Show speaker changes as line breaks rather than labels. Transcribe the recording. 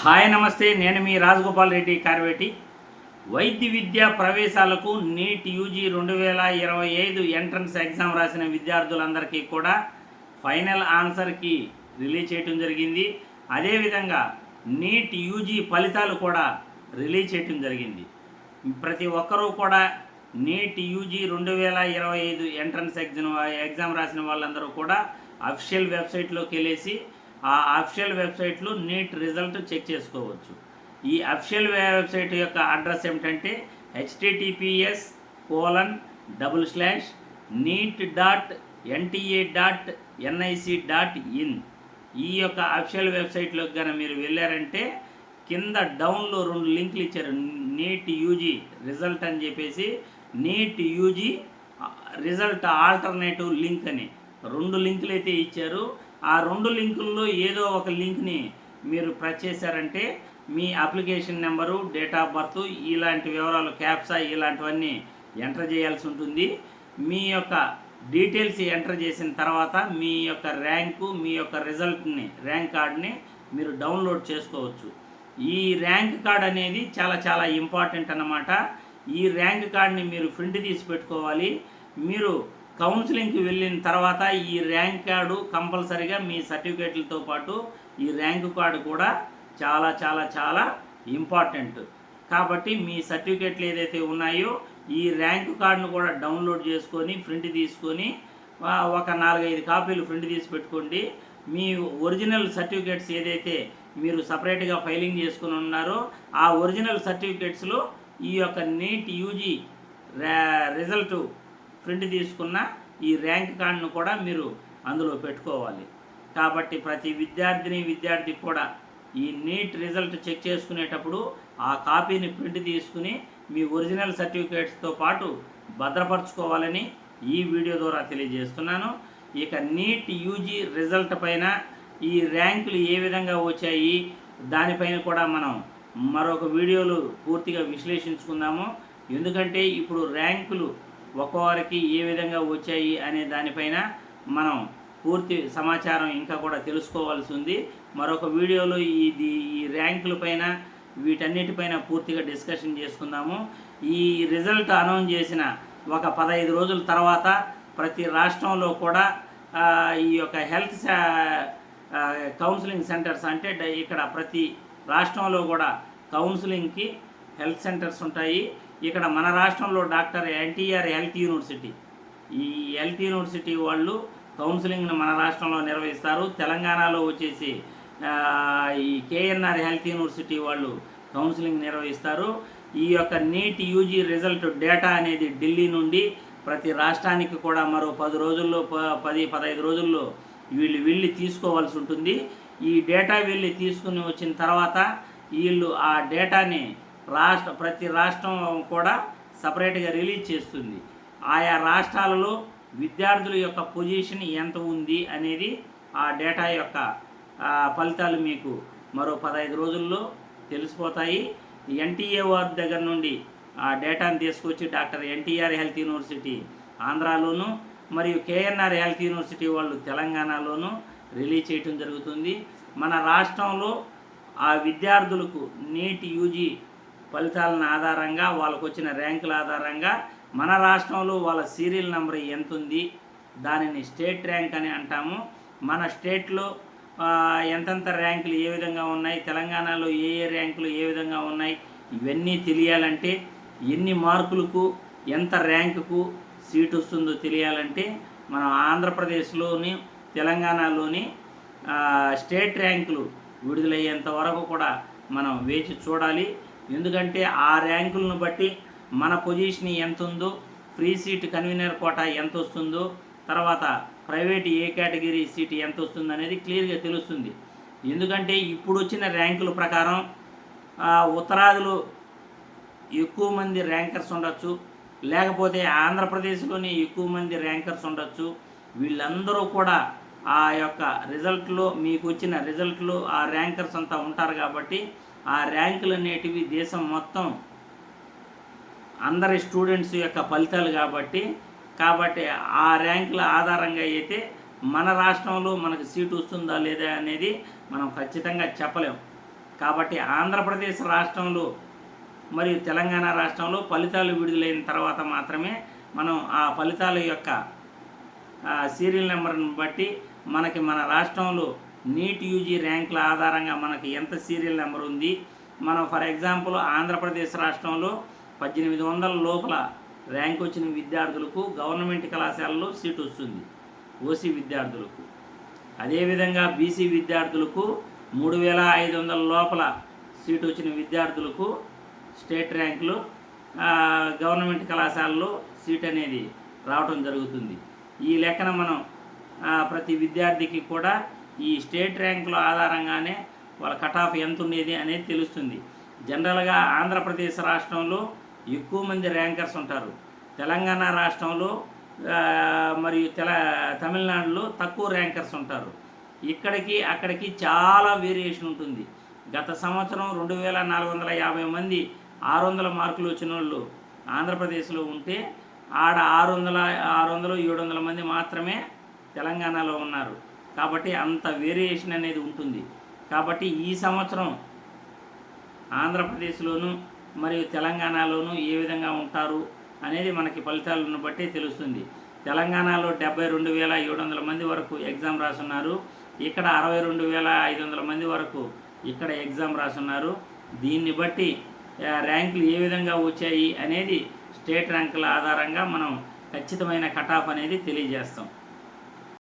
Hi నమస్తే. నేను మీ రాజగోపాల్ రెడ్డి కార్వేటి. వైద్య విద్యా ప్రవేశాలకు నీట్ యూజీ రెండు వేల ఇరవై ఐదు ఎంట్రన్స్ ఎగ్జామ్ రాసిన విద్యార్థులందరికీ కూడా ఫైనల్ ఆన్సర్కి రిలీజ్ చేయటం జరిగింది. అదేవిధంగా నీట్ యూజీ ఫలితాలు కూడా రిలీజ్ చేయటం జరిగింది. ప్రతి ఒక్కరూ కూడా నీట్ యూజీ రెండు వేల ఇరవై ఐదు ఎంట్రన్స్ ఎగ్జామ్ ఎగ్జామ్ రాసిన వాళ్ళందరూ కూడా అఫిషియల్ వెబ్సైట్లోకి వెళ్ళేసి ఆ అఫిషియల్ వెబ్సైట్లో నీట్ రిజల్ట్ చెక్ చేసుకోవచ్చు. ఈ అఫిషియల్ వెబ్సైట్ యొక్క అడ్రస్ ఏమిటంటే HTTPS colon double slash NEET dot NTA dot NIC dot in ఈ యొక్క అఫిషియల్ వెబ్సైట్లోకి కనుక మీరు వెళ్ళారంటే కింద డౌన్లో రెండు లింకులు ఇచ్చారు. నీట్ యూజీ రిజల్ట్ అని చెప్పేసి NEET UG result alternative link అని. రెండు లింకులు అయితే ఇచ్చారు. ఆ రెండు లింకుల్లో ఏదో ఒక లింక్ని మీరు ప్రెస్ చేశారంటే మీ application number date of birth ఇలాంటి వివరాలు క్యాప్సా ఇలాంటివన్నీ ఎంటర్ చేయాల్సి ఉంటుంది. మీ యొక్క డీటెయిల్స్ ఎంటర్ చేసిన తర్వాత మీ యొక్క ర్యాంకు మీ యొక్క రిజల్ట్ని ర్యాంక్ కార్డ్ని మీరు డౌన్లోడ్ చేసుకోవచ్చు. ఈ ర్యాంక్ కార్డ్ అనేది చాలా చాలా ఇంపార్టెంట్ అన్నమాట. ఈ ర్యాంక్ కార్డ్ని మీరు ప్రింట్ తీసి పెట్టుకోవాలి. మీరు కౌన్సిలింగ్కి వెళ్ళిన తర్వాత ఈ ర్యాంక్ కార్డు కంపల్సరిగా మీ సర్టిఫికేట్లతో పాటు ఈ ర్యాంక్ కార్డు కూడా చాలా చాలా చాలా ఇంపార్టెంట్. కాబట్టి మీ సర్టిఫికేట్లు ఏదైతే ఉన్నాయో ఈ ర్యాంక్ కార్డును కూడా డౌన్లోడ్ చేసుకొని ప్రింట్ తీసుకొని ఒక నాలుగైదు కాపీలు ప్రింట్ తీసి పెట్టుకోండి. మీ ఒరిజినల్ సర్టిఫికేట్స్ ఏదైతే మీరు సపరేట్గా ఫైలింగ్ చేసుకుని ఉన్నారో ఆ ఒరిజినల్ సర్టిఫికేట్స్లో ఈ యొక్క నీట్ యూజీ రిజల్ట్ ప్రింట్ తీసుకున్న ఈ ర్యాంక్ కార్డును కూడా మీరు అందులో పెట్టుకోవాలి. కాబట్టి ప్రతి విద్యార్థిని విద్యార్థి కూడా ఈ నీట్ రిజల్ట్ చెక్ చేసుకునేటప్పుడు ఆ కాపీని ప్రింట్ తీసుకుని మీ ఒరిజినల్ సర్టిఫికేట్స్తో పాటు భద్రపరచుకోవాలని ఈ వీడియో ద్వారా తెలియజేస్తున్నాను. ఇక నీట్ యూజీ రిజల్ట్ పైన ఈ ర్యాంకులు ఏ విధంగా వచ్చాయి దానిపైన కూడా మనం మరొక వీడియోలు పూర్తిగా విశ్లేషించుకుందాము. ఎందుకంటే ఇప్పుడు ర్యాంకులు ఒక్కొక్కరికి ఏ విధంగా వచ్చాయి అనే దానిపైన మనం పూర్తి సమాచారం ఇంకా కూడా తెలుసుకోవాల్సి ఉంది. మరొక వీడియోలో ఇది ఈ ర్యాంకుల పైన వీటన్నిటిపైన పూర్తిగా డిస్కషన్ చేసుకుందాము. ఈ రిజల్ట్ అనౌన్స్ చేసిన ఒక పదహైదు రోజుల తర్వాత ప్రతి రాష్ట్రంలో కూడా ఈ యొక్క హెల్త్ కౌన్సిలింగ్ సెంటర్స్ అంటే ఇక్కడ ప్రతి రాష్ట్రంలో కూడా కౌన్సిలింగ్కి హెల్త్ సెంటర్స్ ఉంటాయి. ఇక్కడ మన రాష్ట్రంలో డాక్టర్ ఎన్టీఆర్ హెల్త్ యూనివర్సిటీ. ఈ హెల్త్ యూనివర్సిటీ వాళ్ళు కౌన్సిలింగ్ను మన రాష్ట్రంలో నిర్వహిస్తారు. తెలంగాణలో వచ్చేసి ఈ కేఎన్ఆర్ హెల్త్ యూనివర్సిటీ వాళ్ళు కౌన్సిలింగ్ నిర్వహిస్తారు. ఈ యొక్క నీట్ యూజీ రిజల్ట్ డేటా అనేది ఢిల్లీ నుండి ప్రతి రాష్ట్రానికి కూడా మరో పది రోజుల్లో ప- పది పదహైదు రోజుల్లో వీళ్ళు వెళ్ళి తీసుకోవాల్సి ఉంటుంది. ఈ డేటా వెళ్ళి తీసుకుని వచ్చిన తర్వాత వీళ్ళు ఆ డేటాని రాష్ట్ర ప్రతి రాష్ట్రం కూడా సపరేట్గా రిలీజ్ చేస్తుంది. ఆయా రాష్ట్రాలలో విద్యార్థుల యొక్క పొజిషన్ ఎంత ఉంది అనేది ఆ డేటా యొక్క ఫలితాలు మీకు మరో పదహైదు రోజుల్లో తెలిసిపోతాయి. ఎన్టీఏ వారి దగ్గర నుండి ఆ డేటాను తీసుకొచ్చి డాక్టర్ ఎన్టీఆర్ హెల్త్ యూనివర్సిటీ ఆంధ్రాలోను మరియు కేఎన్ఆర్ హెల్త్ యూనివర్సిటీ వాళ్ళు తెలంగాణలోను రిలీజ్ చేయటం జరుగుతుంది. మన రాష్ట్రంలో ఆ విద్యార్థులకు నీట్ యూజీ ఫలితాలను ఆధారంగా వాళ్ళకు వచ్చిన ర్యాంకుల ఆధారంగా మన రాష్ట్రంలో వాళ్ళ సీరియల్ నెంబర్ ఎంత ఉంది దానిని స్టేట్ ర్యాంక్ అని అంటాము. మన స్టేట్లో ఎంతెంత ర్యాంకులు ఏ విధంగా ఉన్నాయి? తెలంగాణలో ఏ ఏ ర్యాంకులు ఏ విధంగా ఉన్నాయి? ఇవన్నీ తెలియాలంటే ఎన్ని మార్కులకు ఎంత ర్యాంకుకు సీట్ వస్తుందో తెలియాలంటే మనం ఆంధ్రప్రదేశ్లోని తెలంగాణలోని స్టేట్ ర్యాంకులు విడుదలయ్యేంత వరకు కూడా మనం వేచి చూడాలి. ఎందుకంటే ఆ ర్యాంకులను బట్టి మన పొజిషన్ ఎంత ఉందో ఫ్రీ సీట్ కన్వీనర్ కోటా ఎంత వస్తుందో తర్వాత ప్రైవేట్ ఏ కేటగిరీ సీట్ ఎంత వస్తుంది అనేది క్లియర్గా తెలుస్తుంది. ఎందుకంటే ఇప్పుడు వచ్చిన ర్యాంకుల ప్రకారం ఆ, ఉత్తరాదిలో ఎక్కువ మంది ర్యాంకర్స్ ఉండొచ్చు లేకపోతే ఆంధ్రప్రదేశ్లోనే ఎక్కువ మంది ర్యాంకర్స్ ఉండొచ్చు. వీళ్ళందరూ కూడా ఆ యొక్క రిజల్ట్లో మీకు వచ్చిన రిజల్ట్లో ఆ ర్యాంకర్స్ అంతా ఉంటారు కాబట్టి ఆ ర్యాంకులు అనేటివి దేశం మొత్తం అందరి స్టూడెంట్స్ యొక్క ఫలితాలు కాబట్టి కాబట్టి ఆ ర్యాంకుల ఆధారంగా అయితే మన రాష్ట్రంలో మనకు సీటు వస్తుందా లేదా అనేది మనం ఖచ్చితంగా చెప్పలేం. కాబట్టి ఆంధ్రప్రదేశ్ రాష్ట్రంలో మరియు తెలంగాణ రాష్ట్రంలో ఫలితాలు విడుదలైన తర్వాత మాత్రమే మనం ఆ ఫలితాల యొక్క సీరియల్ నెంబర్ని బట్టి మనకి మన రాష్ట్రంలో నీట్ యూజీ ర్యాంకుల ఆధారంగా మనకి ఎంత సీరియల్ నెంబర్ ఉంది? మనం ఫర్ ఎగ్జాంపుల్ ఆంధ్రప్రదేశ్ రాష్ట్రంలో పద్దెనిమిది వందల లోపల ర్యాంక్ వచ్చిన విద్యార్థులకు గవర్నమెంట్ కళాశాలలో సీట్ వస్తుంది ఓసీ విద్యార్థులకు. అదేవిధంగా బీసీ విద్యార్థులకు మూడు వేల ఐదు వందల లోపల సీటు వచ్చిన విద్యార్థులకు స్టేట్ ర్యాంకులు గవర్నమెంట్ కళాశాలలో సీట్ అనేది రావటం జరుగుతుంది. ఈ లెక్కన మనం ప్రతి విద్యార్థికి కూడా ఈ స్టేట్ ర్యాంకుల ఆధారంగానే వాళ్ళ కట్ ఆఫ్ ఎంత ఉండేది అనేది తెలుస్తుంది. జనరల్గా ఆంధ్రప్రదేశ్ రాష్ట్రంలో ఎక్కువ మంది ర్యాంకర్స్ ఉంటారు. తెలంగాణ రాష్ట్రంలో మరియు తెల తమిళనాడులో తక్కువ ర్యాంకర్స్ ఉంటారు. ఇక్కడికి అక్కడికి చాలా వేరియేషన్ ఉంటుంది. గత సంవత్సరం రెండు వేల నాలుగు వందల యాభై మంది ఆరు వందల మార్కులు వచ్చిన వాళ్ళు ఆంధ్రప్రదేశ్లో ఉంటే ఆడ ఆరు వందల ఆరు వందలు ఏడు వందల మంది మాత్రమే తెలంగాణలో ఉన్నారు. కాబట్టి అంత వేరియేషన్ అనేది ఉంటుంది. కాబట్టి ఈ సంవత్సరం ఆంధ్రప్రదేశ్లోను మరియు తెలంగాణలోను ఏ విధంగా ఉంటారు అనేది మనకి ఫలితాలను బట్టి తెలుస్తుంది. తెలంగాణలో డెబ్బై రెండు వేల ఏడు వందల మంది వరకు ఎగ్జామ్ రాసున్నారు. ఇక్కడ అరవై రెండు వేల ఐదు వందల మంది వరకు ఇక్కడ ఎగ్జామ్ రాసున్నారు. దీన్ని బట్టి ర్యాంకులు ఏ విధంగా వచ్చాయి అనేది స్టేట్ ర్యాంకుల ఆధారంగా మనం ఖచ్చితమైన కటాఫ్ అనేది తెలియజేస్తాం.